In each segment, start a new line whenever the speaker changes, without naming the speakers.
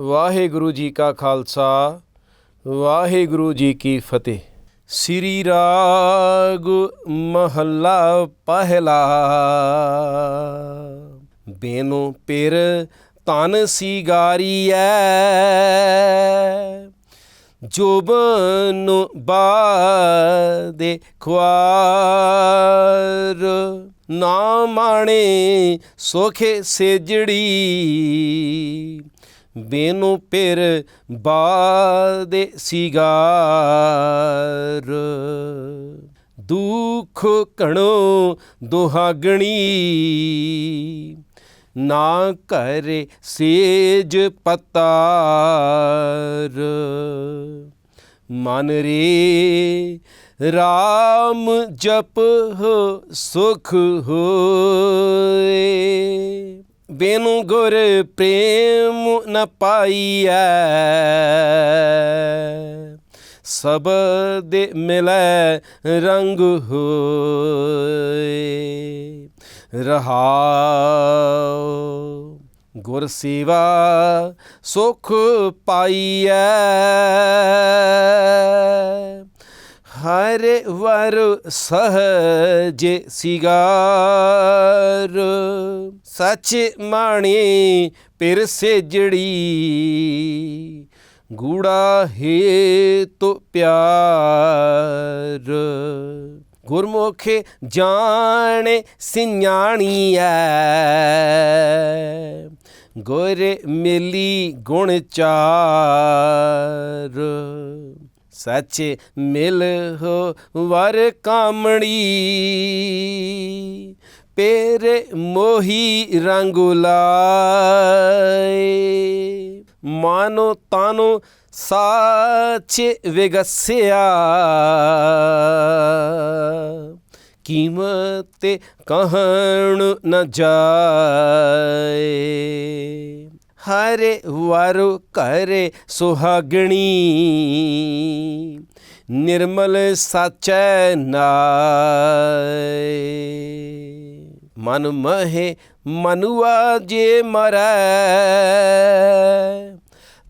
ਵਾਹਿਗੁਰੂ ਜੀ ਕਾ ਖਾਲਸਾ, ਵਾਹਿਗੁਰੂ ਜੀ ਕੀ ਫਤਿਹ। ਸ੍ਰੀ ਰਾਗ ਮਹੱਲਾ ਪਹਿਲਾ। ਬੇਨੋ ਪਿਰ ਤਨ ਸੀਗਾਰੀਐ, ਜੋਬਨ ਬਾਦੇ ਖੁਆਰ। ਨਾ ਮਾਣੇ ਸੋਖੇ ਸੇਜੜੀ ਬੇਨੂ ਪੇਰ ਬਾਦੇ ਸਿਗਾਰ। ਦੁਖ ਕਣੋ ਦੁਹਾਗਣੀ। ਨਾ ਕਰੇ ਸੇਜ ਪਤਾਰ। ਮਨ ਰੇ RAM ਜਪ ਹੋ ਸੁਖ ਹੋਏ। ਬੇਨੂ ਗੁਰ ਪ੍ਰੇਮ ਨ ਪਾਈਐ। ਦੇ ਮਿਲੈ ਰੰਗ ਹੋਏ। ਰਹਾਉ ਗੁਰ ਸੇਵਾ ਸੁਖ ਪਾਈਐ। ਹਰ ਵਰ ਸਹਜ ਸਿਗਾਰ। ਸੱਚ ਮਾਣੀ ਪਿਰ ਸੇਜੜੀ, ਗੂੜਾ ਹੈ ਤੋ ਪਿਆਰ। ਗੁਰਮੁਖੇ ਜਾਣੇ ਸਿஞਾਣੀਐ ਗੁਰ ਮਿਲੀ ਗੁਣ ਚਾਰ। ਸੱਚ ਮਿਲ ਹੋ ਵਰ ਕਾਮਣੀ। ਪੇਰੇ ਮੋਹੀ ਰੰਗ ਲਾਏ। ਮਾਨੋ ਤਾਨੋ ਸਾਚ ਵਿਗਸਿਆ। ਕੀਮਤ ਕਹਿਣ ਨ ਜਾਏ। ਹਰੇ ਵਰ ਕਰੇ ਸੁਹਾਗਣੀ। ਨਿਰਮਲ ਸਾਚੈ ਨਾਏ। ਮਨ ਮਹੇ ਮਨੁਆ ਜੇ ਮਰੈ,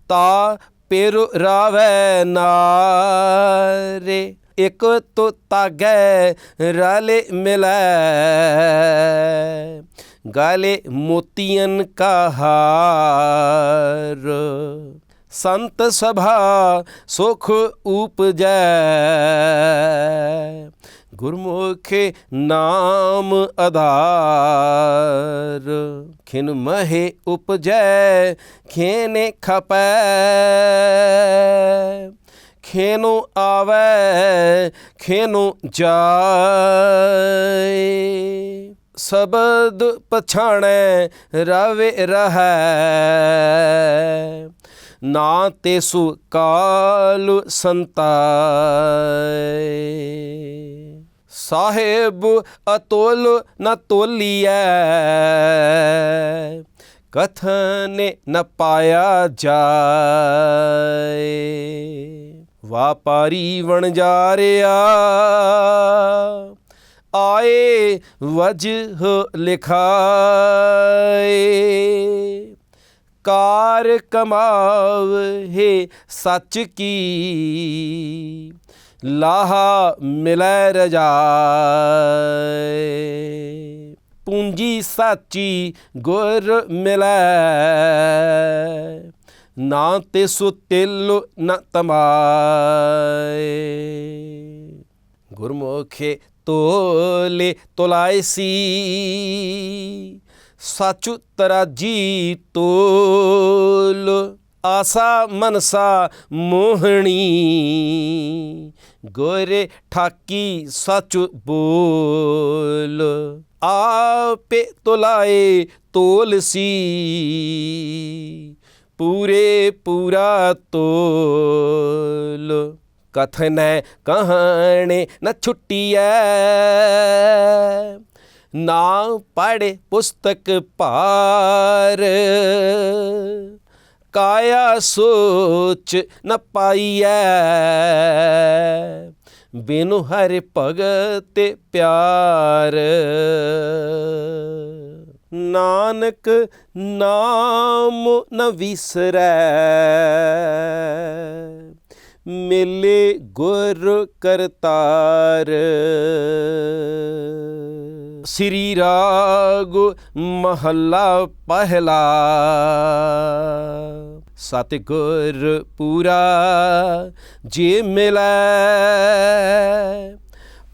ਤਾ ਪੇਰੂ ਰਾਵੈ ਨਾਰੇ। ਇਕ ਤੋ ਤਾਗੈ ਰਲੇ ਮਿਲੈ। ਗਾਲੇ ਮੋਤੀਆਂ ਕਾ ਹਾਰ ਸੰਤ ਸਭਾ ਸੁਖ ਉਪਜੈ। ਗੁਰਮੁਖ ਨਾਮ ਆਧਾਰ। ਖਿਨ ਮਹੇ ਉਪਜੈ, ਖੇਨੇ ਖਪੈ। ਖੇਨੋ ਆਵੈ, ਖੇਨੋ ਜਾਏ। ਸਬਦ ਪਛਾਣੈ, ਰਵੇ ਰਹੈ। ਨਾ ਤੇ ਸੁ ਕਾਲ ਸੰਤਾਏ ਸਾਹਿਬ ਅਤੁਲ ਨ ਤੋਲੀਐ, ਕਥਨੇ ਨ ਪਾਇਆ ਜਾਏ। ਵਾਪਾਰੀ ਵਣਜਾਰਿਆ ਆਏ ਵਜਹ ਲਿਖਾਏ। ਕਾਰ ਕਮਾਵੇ ਸੱਚ ਕੀ। ਲਾਹਾ ਮਿਲੈ ਰਜਾਏ। ਪੂੰਜੀ ਸਾਚੀ ਗੁਰ ਮਿਲੈ। ਨਾ ਤੇ ਸੁ ਤਿਲ ਨ ਤਮਾਏ। ਗੁਰਮੁਖੇ ਤੋਲੇ ਤੋਲਾਇਸੀ ਸਾਚੁ ਤਰਾਜੀ ਤੋਲ, ਆਸਾ ਮਨਸਾ ਮੋਹਣੀ। ਗੋਰੇ ਠਾਕੀ ਸੱਚ ਬੋਲ, ਆਪੇ ਤੋਲਾਏ ਤੋਲ ਸੀ। ਪੂਰੇ ਪੂਰਾ ਤੋਲ। ਕਥਨੈ ਕਹਾਣੇ ਨ ਛੁੱਟੀਐ। ਨਾ ਪੜੇ ਪੁਸਤਕ ਪਾਰ ਕਾਇਆ ਸੋਚ ਨ ਪਾਈਐ। ਬਿਨੁ ਹਰਿ ਭਗਤ ਪਿਆਰ, ਨਾਨਕ ਨਾਮ ਨ ਵਿਸਰੈ। ਮਿਲੇ ਗੁਰ ਕਰਤਾਰ। ਸ੍ਰੀ ਰਾਗ ਮਹੱਲਾ ਪਹਿਲਾ। ਸਤਿਗੁਰ ਪੂਰਾ ਜੇ ਮਿਲੈ,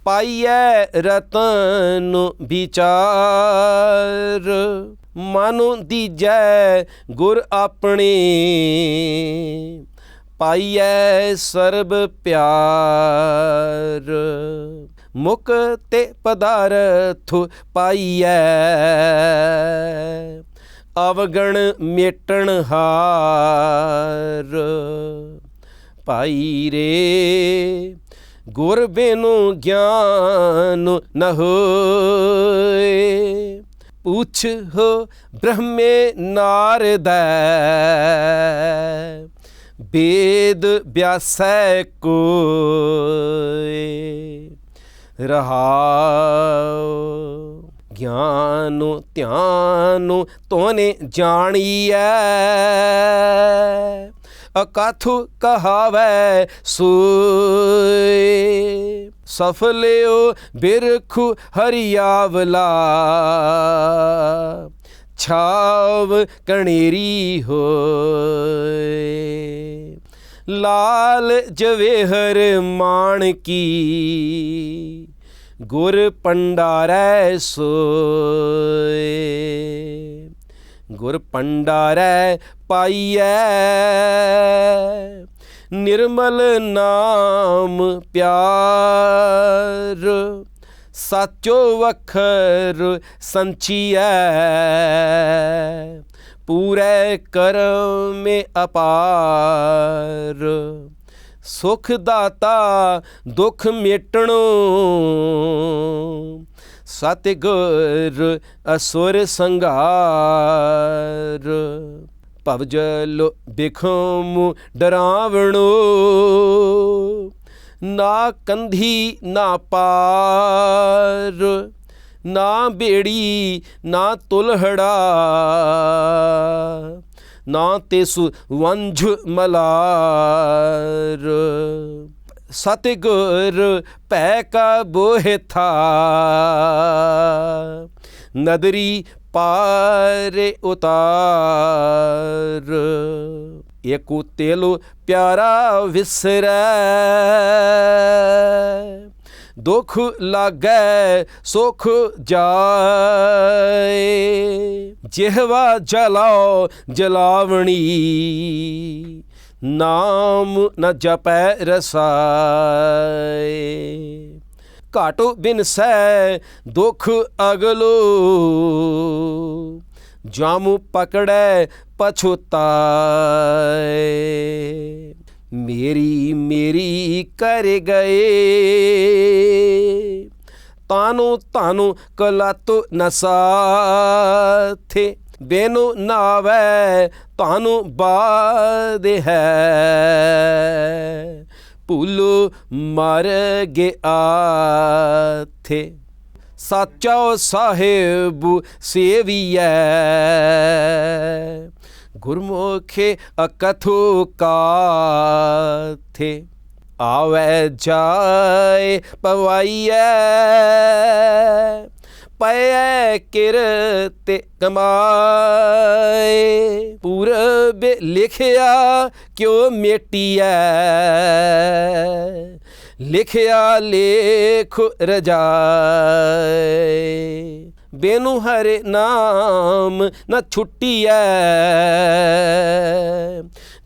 ਪਾਈਐ ਰਤਨ ਵਿਚਾਰ। ਮਨੁ ਦੀਜੈ ਗੁਰ ਆਪਣੇ। ਪਾਈਐ ਸਰਬ ਪਿਆਰ। ਮੁਕ ਤੇ ਪਦਾਰਥ ਪਾਈਐ। ਅਵਗਣ ਮੇਟਣ ਹਾਰ। ਭਾਈ ਰੇ, ਗੁਰ ਬਿਨੁ ਗਿਆਨ ਨ ਹੋਏ। ਪੁੱਛ ਹੋ ਬ੍ਰਹਮੇ ਨਾਰਦੈ। ਵੇਦ ਵਿਆਸੈ ਕੋਏ ਰਹਾਉ ਗਿਆਨੁ ਧਿਆਨੁ ਤੋਨੇ ਜਾਣੀਐ ਅਕਥੁ ਕਹਾਵੈ ਸੋਏ ਸਫਲਿਓ ਬਿਰਖ ਹਰਿਆਵਲਾ। ਛਾਵ ਕਣੇਰੀ ਹੋਏ। ਲਾਲ ਜਵੇਹਰ ਮਾਣ ਕੀ ਗੁਰ ਪੰਡਾਰੈ ਸੋਏ। ਗੁਰ ਪੰਡਾਰੈ ਪਾਈਐ, ਨਿਰਮਲ ਨਾਮ ਪਿਆਰ। ਸਾਚੋ ਵਖਰ ਸੰਚੀਐ ਪੂਰੇ ਕਰਮੇ ਅਪਾਰ ਸੁਖ ਦਾਤਾ ਦੁਖ ਮੇਟਣੋ ਸਤਿਗੁਰ ਅਸੁਰ ਸੰਘਾਰ ਭਵਜਲ ਬਿਖਮ ਡਰਾਵਣੋ ਨਾ ਕੰਧੀ, ਨਾ ਪਾਰ, ਨਾ ਬੇੜੀ, ਨਾ ਤੁਲਹੜਾ, ਨਾ ਤਿਸੁ ਵੰਝ ਮਲਾਰ। ਸਤਿਗੁਰ ਭੈ ਕਾ ਬੋਹਿਥਾ ਨਦਰੀ ਪਾਰੇ ਉਤਾਰ। ਏਕੋ ਤੇਲੋ ਪਿਆਰਾ ਵਿਸਰੈ। ਦੁਖ ਲਾਗੈ, ਸੁਖ ਜਾਏ। ਜਿਹਵਾ ਜਲਾਓ ਜਲਾਵਣੀ। ਨਾਮ ਨ ਜਪੈ ਰਸਾਏ। ਘਾਟੋ ਬਿਨ ਸੈ ਦੁਖ ਅਗਲੋ। ਜਾਮੂ ਪਕੜੈ ਪਛੁਤਾਏ। ਮੇਰੀ ਮੇਰੀ ਕਰ ਗਏ। ਤਾਨੂੰ ਤਾਨੂੰ ਕਲਤੁ ਨਸਾਥੇ ਬੇਨੂ ਨਾਵੈ, ਤਾਨੂੰ ਬਾਦ ਹੈ। ਭੁੱਲੋ ਮਰ ਗਿਆਥੇ ਸਾਚਾ ਸਾਹਿਬ ਸੇਵੀਐ। ਗੁਰਮੁਖੇ ਅਕਥੂ ਕਾਥੇ ਆਵੈ ਜਾਏ ਪਵਾਈਐ। ਪੈ ਕਿਰਤ ਕਮਾਏ, ਪੂਰਬ ਲਿਖਿਆ ਕਿਉ ਮੇਟੀਐ। ਲਿਖਿਆ ਲੇਖ ਰਜਾਏ। ਬੇਨੂ ਹਰੇ ਨਾਮ ਨ ਛੁੱਟੀਐ।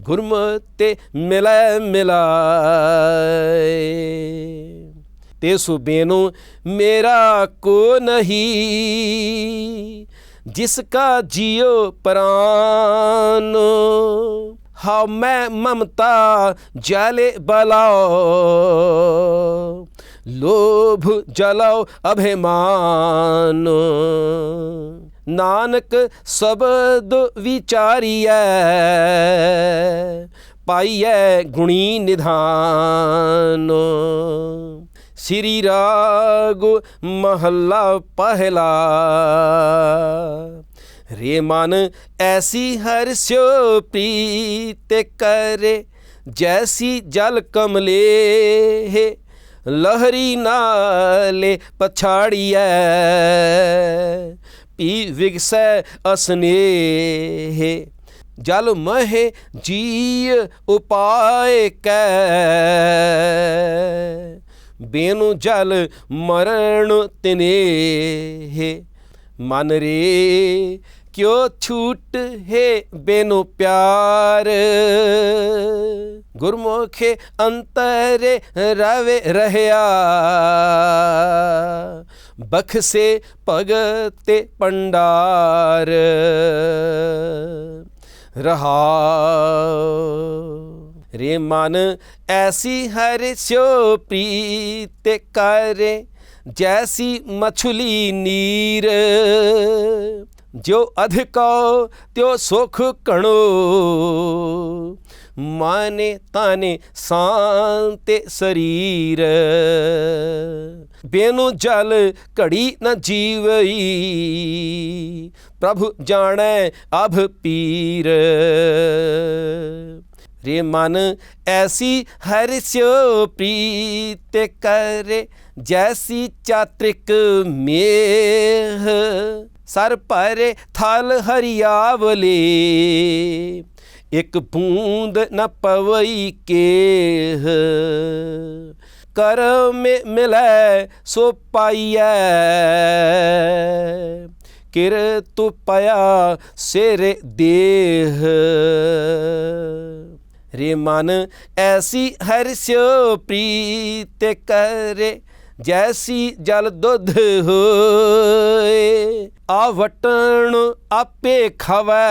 ਗੁਰਮਤਿ ਮਿਲੈ ਮਿਲਾਏ। ਤੇ ਸੁਬੇਨੂ ਮੇਰਾ ਕੋ ਨਹੀਂ, ਜਿਸ ਕਾ ਜਿਉ ਪ੍ਰਾਨ। ਹਾਉ ਮੈਂ ਮਮਤਾ ਜਲੇ ਬਲਾਓ ਲੋਭ ਜਲਾਓ ਅਭਿਮਾਨ। ਨਾਨਕ ਸ਼ਬਦ ਵਿਚਾਰੀਐ, ਪਾਈਐ ਗੁਣੀ ਨਿਧਾਨ। ਸ੍ਰੀ ਰਾਗ ਮਹੱਲਾ ਪਹਿਲਾ, ਰੇ ਮਨ ਐਸੀ ਹਰ ਸਿਓ ਪ੍ਰੀਤ ਕਰੇ, ਜੈਸੀ ਜਲ ਕਮਲੇ ਲਹਰੀ ਨਾਲੇ ਪਛਾੜੀਐ। ਪੀ ਵਿਗਸੈ ਅਸਨੇਹ, ਜਲ ਮਹਿ ਜੀ ਉਪਾਏ ਕੈ। ਬੇਨੁ ਜਲ ਮਰਨ ਤਿਨੇ ਮਨ ਰੇ ਕਿਉ ਛੂਟ ਹੈ ਬੇਨੁ ਪਿਆਰ? ਗੁਰਮੁਖੇ ਅੰਤਰੇ ਰਵੇ ਰਹਿਆ। ਬਖਸੇ ਭਗਤੇ ਪੰਡਾਰ। ਰਹਾ ਰੇ ਮਨ ਐਸੀ ਹਰਿ ਸਿਓ ਪ੍ਰੀਤ ਕਰੇ, ਜੈਸੀ ਮਛਲੀ ਨੀਰ। ਜੋ ਅਧਿਕੋ ਤਿਉ ਸੁਖ ਕਣੋ ਮਾਨੇ ਤਾਨੇ ਸਾਂਤੇ ਸਰੀਰ। ਬੇਨੂ ਜਲ ਘੜੀ ਨ ਜੀਵਈ। ਪ੍ਰਭੂ ਜਾਣੈ ਅਭ ਪੀਰ। ਰੇ ਮਨ ਐਸੀ ਹਰਿ ਸਿਓ ਪ੍ਰੀਤ ਕਰੇ, ਜੈਸੀ ਚਾਤ੍ਰਿਕ ਮੇਹ। ਸਰ ਭਰੇ ਥਲ ਹਰਿਆਵਲੇ। ਇੱਕ ਬੂੰਦ ਨ ਪਵਈ ਕੇਹ। ਕਰਮ ਮਿਲੈ ਸੋ ਪਾਈਐ। ਕਿਰ ਤੂ ਪਿਆ ਸਿਰ ਦੇਹ। ਰੇ ਮਨ ਐਸੀ ਹਰਿ ਸਿਓ ਪ੍ਰੀਤ ਕਰੇ। ਜੈਸੀ ਜਲ ਦੁੱਧ ਹੋਏ ਆਵਟਣ ਆਪੇ ਖਵੈ।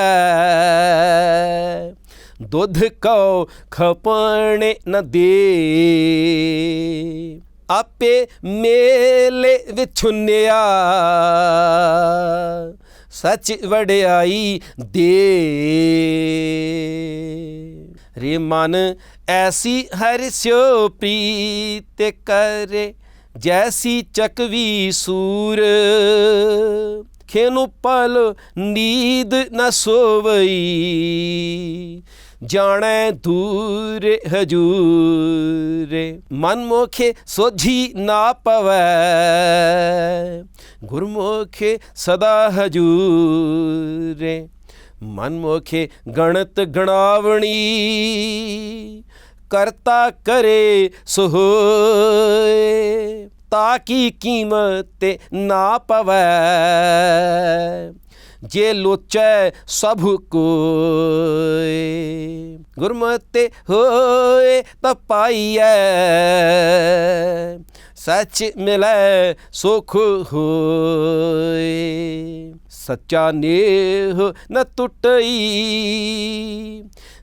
ਦੁੱਧ ਕਉ ਖਪਣੇ ਨ ਦੇ। ਆਪੇ ਮੇਲੇ ਵਿਛੁੰਨਿਆ, ਸੱਚ ਵਡਿਆਈ ਦੇ। ਰੇ ਮਨ ਐਸੀ ਹਰਿ ਸਿਓ ਪ੍ਰੀਤ ਕਰੇ ਜੈਸੀ ਚਕਵੀ ਸੂਰ ਖੇਨੂ ਪਲ ਨੀਂਦ ਨ ਸੋਵਈ। ਜਾਣੈ ਦੂਰ ਹਜੂਰੇ ਮਨ ਮੋਖੇ ਸੋਝੀ ਨਾ ਪਵੈ। ਗੁਰਮੁਖੇ ਸਦਾ ਹਜੂਰੇ ਮਨ ਮੋਖੇ ਗਣਤ ਗਣਾਵਣੀ। ਕਰਤਾ ਕਰੇ ਸੋ ਤਾਕੀ ਕੀਮਤ ਨਾ ਪਵੈ? ਜੇ ਲੋਚੈ ਸਭ ਕੋਏ, ਗੁਰਮਤਿ ਹੋਏ ਤਾਂ ਪਾਈਐ। ਸੱਚ ਮਿਲੈ, ਸੁਖ ਹੋਏ। ਸੱਚਾ ਨੇਹ ਨ ਟੁੱਟਈ,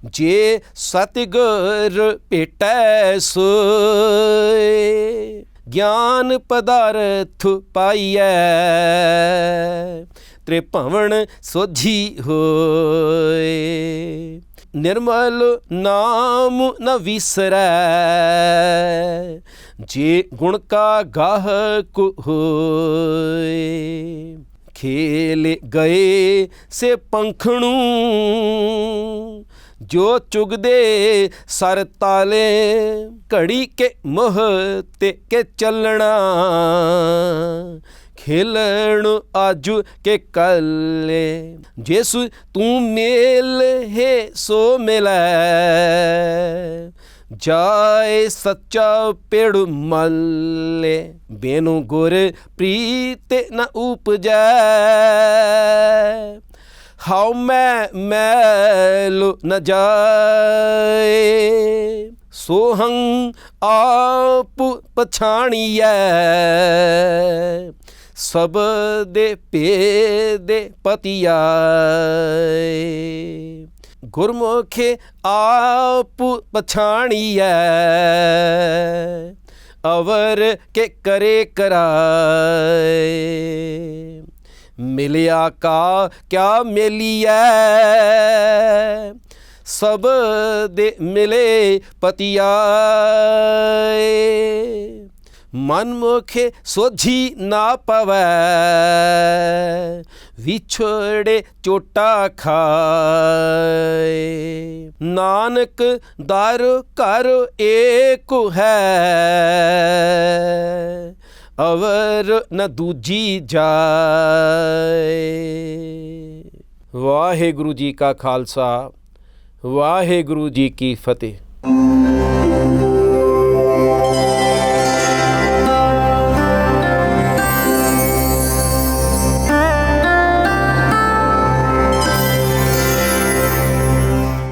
ਜੇ ਸਤਿਗੁਰ ਭੇਟੈ ਸੋਏ। ਗਿਆਨ ਪਦਾਰਥ ਪਾਈਐ, ਤ੍ਰਿਭਵਨ ਸੋਝੀ ਹੋਏ। ਨਿਰਮਲ ਨਾਮ ਨ ਵਿਸਰੈ, ਜੇ ਗੁਣ ਕਾ ਗਾਹਕ ਹੋਏ। ਖੇਲ ਗਏ ਸੇ ਪੰਖਣੂ ਜੋ ਚੁਗਦੇ ਸਰ ਤਾਲੇ, ਘੜੀ ਕੇ ਮੋਹ ਤੇ ਕੇ ਚੱਲਣਾ। ਖੇਲਣ ਆਜੂ ਕੇ ਕੱਲੇ ਜੇਸੂ ਤੂੰ ਮੇਲ ਹੈ ਸੋ ਮਿਲੈ। ਜਾਏ ਸੱਚਾ ਪੇੜ ਮੱਲੇ ਬੇਨੂ ਗੁਰ ਪ੍ਰੀਤ ਨ ਉਪਜੈ। ਹਾਉ ਮੈਂ ਮੈਲ ਨ ਜਾਏ, ਸੋਹੰ ਆਪ ਪਛਾਣੀਐ। ਸਭ ਦੇ ਭੇਦੇ ਪਤੀਆਏ, ਗੁਰਮੁਖੇ ਆਪ ਪਛਾਣੀਐ। ਅਵਰ ਕੇ ਕਰੇ ਕਰਾਏ। ਮਿਲਿਆ ਕਾ, ਕਿਆ ਮੇਲੀਐ? ਸਭ ਦੇ ਮਿਲੇ ਪਤੀਆਏ। ਮਨ ਮੁਖੇ ਸੋਝੀ ਨਾ ਪਵੈ। ਵਿਛੜੇ ਚੋਟਾ ਖਾਏ। ਨਾਨਕ ਦਰ ਘਰ ਏਕ ਹੈ। ਅਵਰ ਨ ਦੂਜੀ ਜਾਏ। ਵਾਹਿਗੁਰੂ ਜੀ ਕਾ ਖਾਲਸਾ ਵਾਹਿਗੁਰੂ ਜੀ ਕੀ ਫਤਿਹ।